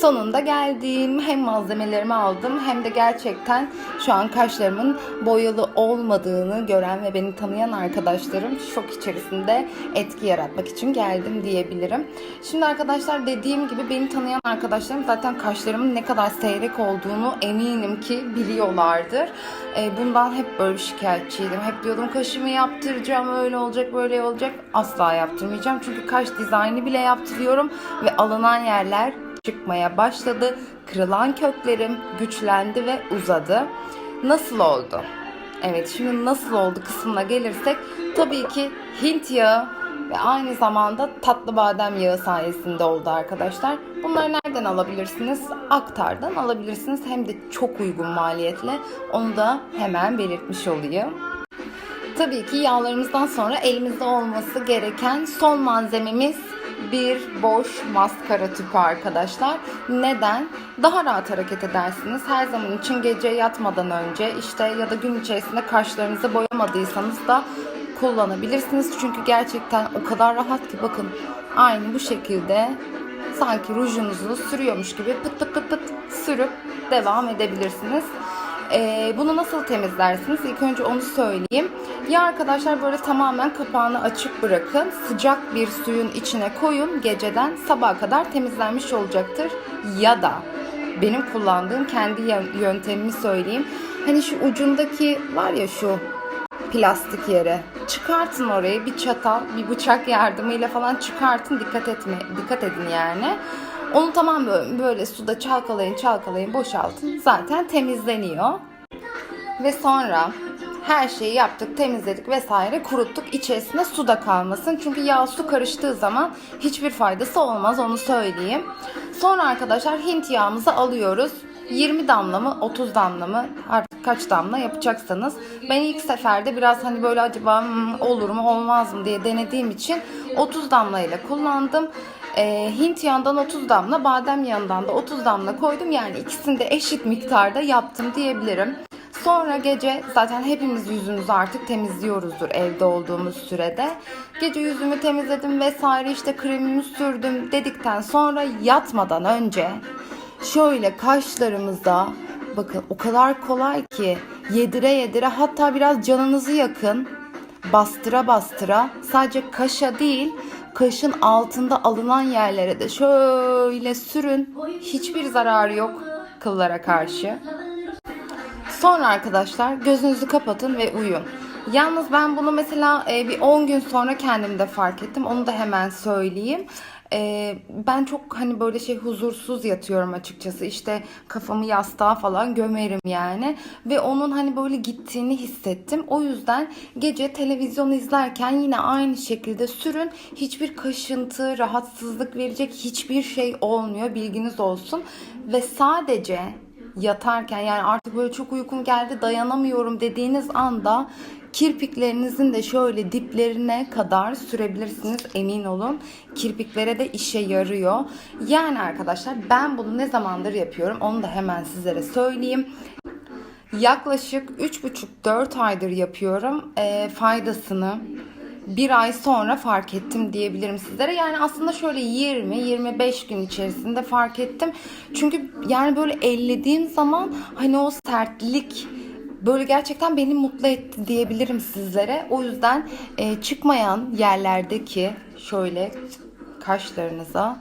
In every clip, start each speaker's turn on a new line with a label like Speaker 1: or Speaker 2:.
Speaker 1: Sonunda geldim. Hem malzemelerimi aldım hem de gerçekten şu an kaşlarımın boyalı olmadığını gören ve beni tanıyan arkadaşlarım şok içerisinde etki yaratmak için geldim diyebilirim. Şimdi arkadaşlar dediğim gibi beni tanıyan arkadaşlarım zaten kaşlarımın ne kadar seyrek olduğunu eminim ki biliyorlardır. E, bundan hep böyle şikayetçiydim. Hep diyordum kaşımı yaptıracağım öyle olacak böyle olacak. Asla yaptırmayacağım. Çünkü kaş dizaynı bile yaptırıyorum ve alınan yerler çıkmaya başladı. Kırılan köklerim güçlendi ve uzadı. Nasıl oldu? Evet şimdi nasıl oldu kısmına gelirsek tabii ki Hint yağı ve aynı zamanda tatlı badem yağı sayesinde oldu arkadaşlar. Bunları nereden alabilirsiniz? Aktar'dan alabilirsiniz. Hem de çok uygun maliyetle. Onu da hemen belirtmiş olayım. Tabii ki yağlarımızdan sonra elimizde olması gereken son malzememiz bir boş maskara tüpü arkadaşlar. Neden? Daha rahat hareket edersiniz. Her zaman için gece yatmadan önce işte ya da gün içerisinde kaşlarınızı boyamadıysanız da kullanabilirsiniz. Çünkü gerçekten o kadar rahat ki bakın aynı bu şekilde sanki rujunuzu sürüyormuş gibi pıt pıt pıt pıt sürüp devam edebilirsiniz. Ee, bunu nasıl temizlersiniz? İlk önce onu söyleyeyim. Ya arkadaşlar böyle tamamen kapağını açık bırakın. Sıcak bir suyun içine koyun. Geceden sabaha kadar temizlenmiş olacaktır. Ya da benim kullandığım kendi yöntemimi söyleyeyim. Hani şu ucundaki var ya şu plastik yere. Çıkartın orayı bir çatal, bir bıçak yardımıyla falan çıkartın. Dikkat etme, dikkat edin yani. Onu tamam böyle, suda çalkalayın, çalkalayın, boşaltın. Zaten temizleniyor. Ve sonra her şeyi yaptık, temizledik vesaire kuruttuk. İçerisinde su da kalmasın. Çünkü yağ su karıştığı zaman hiçbir faydası olmaz onu söyleyeyim. Sonra arkadaşlar Hint yağımızı alıyoruz. 20 damla mı 30 damla mı artık kaç damla yapacaksanız ben ilk seferde biraz hani böyle acaba hmm, olur mu olmaz mı diye denediğim için 30 damla ile kullandım. Ee, Hint yağından 30 damla badem yağından da 30 damla koydum yani ikisini de eşit miktarda yaptım diyebilirim. Sonra gece zaten hepimiz yüzümüzü artık temizliyoruzdur evde olduğumuz sürede. Gece yüzümü temizledim vesaire işte kremimi sürdüm dedikten sonra yatmadan önce şöyle kaşlarımıza bakın o kadar kolay ki yedire yedire hatta biraz canınızı yakın bastıra bastıra sadece kaşa değil kaşın altında alınan yerlere de şöyle sürün hiçbir zararı yok kıllara karşı. Sonra arkadaşlar gözünüzü kapatın ve uyun. Yalnız ben bunu mesela e, bir 10 gün sonra kendimde fark ettim. Onu da hemen söyleyeyim. E, ben çok hani böyle şey huzursuz yatıyorum açıkçası. İşte kafamı yastığa falan gömerim yani. Ve onun hani böyle gittiğini hissettim. O yüzden gece televizyon izlerken yine aynı şekilde sürün. Hiçbir kaşıntı, rahatsızlık verecek hiçbir şey olmuyor. Bilginiz olsun. Ve sadece yatarken yani artık böyle çok uykum geldi dayanamıyorum dediğiniz anda kirpiklerinizin de şöyle diplerine kadar sürebilirsiniz emin olun. Kirpiklere de işe yarıyor. Yani arkadaşlar ben bunu ne zamandır yapıyorum onu da hemen sizlere söyleyeyim. Yaklaşık 3,5-4 aydır yapıyorum. E, faydasını bir ay sonra fark ettim diyebilirim sizlere. Yani aslında şöyle 20-25 gün içerisinde fark ettim. Çünkü yani böyle ellediğim zaman hani o sertlik böyle gerçekten beni mutlu etti diyebilirim sizlere. O yüzden e, çıkmayan yerlerdeki şöyle kaşlarınıza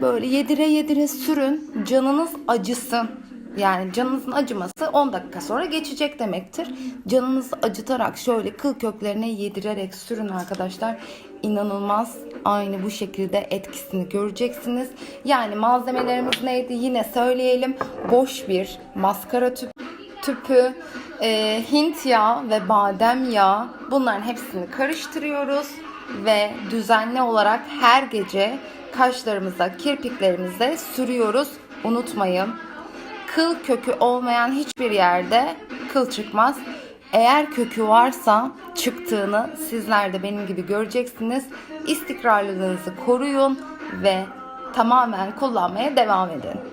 Speaker 1: böyle yedire yedire sürün. Canınız acısın. Yani canınızın acıması 10 dakika sonra geçecek demektir. Canınızı acıtarak şöyle kıl köklerine yedirerek sürün arkadaşlar. İnanılmaz aynı bu şekilde etkisini göreceksiniz. Yani malzemelerimiz neydi yine söyleyelim. Boş bir maskara tüp, tüpü, e, Hint yağı ve badem yağı bunların hepsini karıştırıyoruz ve düzenli olarak her gece kaşlarımıza, kirpiklerimize sürüyoruz. Unutmayın kıl kökü olmayan hiçbir yerde kıl çıkmaz. Eğer kökü varsa çıktığını sizler de benim gibi göreceksiniz. İstikrarlılığınızı koruyun ve tamamen kullanmaya devam edin.